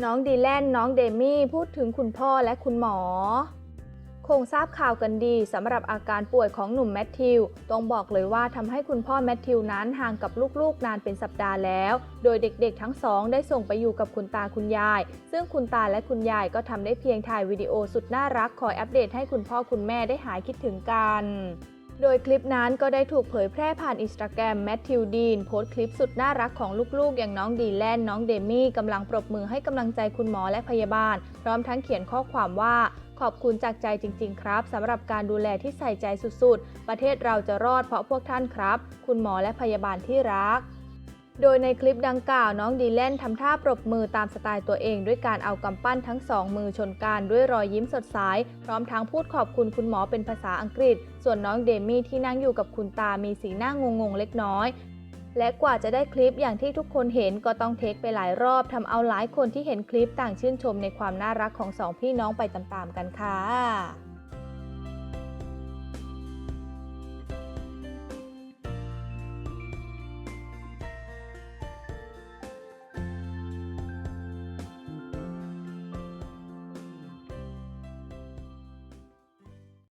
น้องดีแลนน้องเดมี่พูดถึงคุณพ่อและคุณหมอ คงทราบข่าวกันดีสำหรับอาการป่วยของหนุ่มแมทธิวต้องบอกเลยว่าทำให้คุณพ่อแมทธิวนั้นห่างกับลูกๆนานเป็นสัปดาห์แล้ว โดยเด็กๆทั้งสองได้ส่งไปอยู่กับคุณตาคุณยาย ซึ่งคุณตาและคุณยายก็ทำได้เพียงถ่ายวิดีโอสุดน่ารักคอยอัปเดตให้คุณพ่อคุณแม่ได้หายคิดถึงกัน โดยคลิปนั้นก็ได้ถูกเผยแพร่ผ่านอินสตาแกรมแมทธิวดีนโพสต์คลิปสุดน่ารักของลูกๆ อย่างน้องดีแลนน้องเดมี่กำลังปรบมือให้กำลังใจคุณหมอและพยาบาล พร้อมทั้งเขียนข้อความว่าขอบคุณจากใจจริง ๆ ครับสำหรับการดูแลที่ใส่ใจสุดๆ ประเทศเราจะรอดเพราะพวกท่านครับ คุณหมอและพยาบาลที่รัก โดยในคลิปดังกล่าวน้องดีแลนทำท่าปรบมือตามสไตล์ตัวเอง ด้วยการเอากำปั้นทั้งสองมือชนกันด้วยรอยยิ้มสดใสพร้อมทั้งพูดขอบคุณคุณหมอเป็นภาษาอังกฤษ ส่วนน้องเดมี่ที่นั่งอยู่กับคุณตามีสีหน้างงๆเล็กน้อยและกว่าจะได้คลิปอย่างที่ทุกคนเห็นก็ต้องเทคไปหลายรอบทำเอาหลายคนที่เห็นคลิปต่างชื่นชมในความน่ารักของสองพี่น้องไปตามๆกันค่ะ